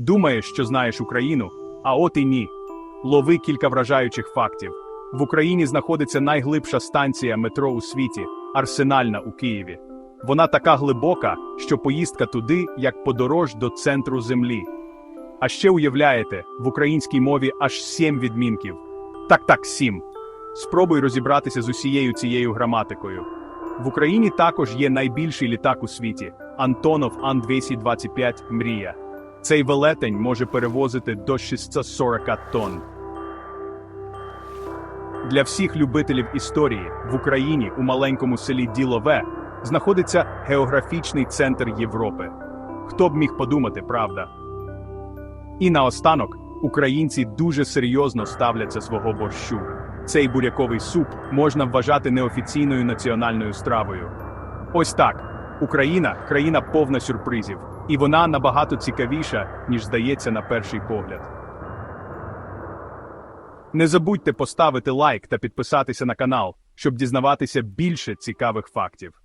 Думаєш, що знаєш Україну, а от і ні. Лови кілька вражаючих фактів. В Україні знаходиться найглибша станція метро у світі Арсенальна у Києві. Вона така глибока, що поїздка туди як подорож до центру землі. А ще уявляєте, в українській мові аж сім відмінків. Так, так, сім. Спробуй розібратися з усією цією граматикою. В Україні також є найбільший літак у світі Антонов Ан-225 Мрія. Цей велетень може перевозити до 640 тонн. Для всіх любителів історії в Україні у маленькому селі Ділове знаходиться географічний центр Європи. Хто б міг подумати, правда? І наостанок українці дуже серйозно ставляться свого борщу. Цей буряковий суп можна вважати неофіційною національною стравою. Ось так. Україна країна повна сюрпризів, і вона набагато цікавіша, ніж здається на перший погляд. Не забудьте поставити лайк та підписатися на канал, щоб дізнаватися більше цікавих фактів.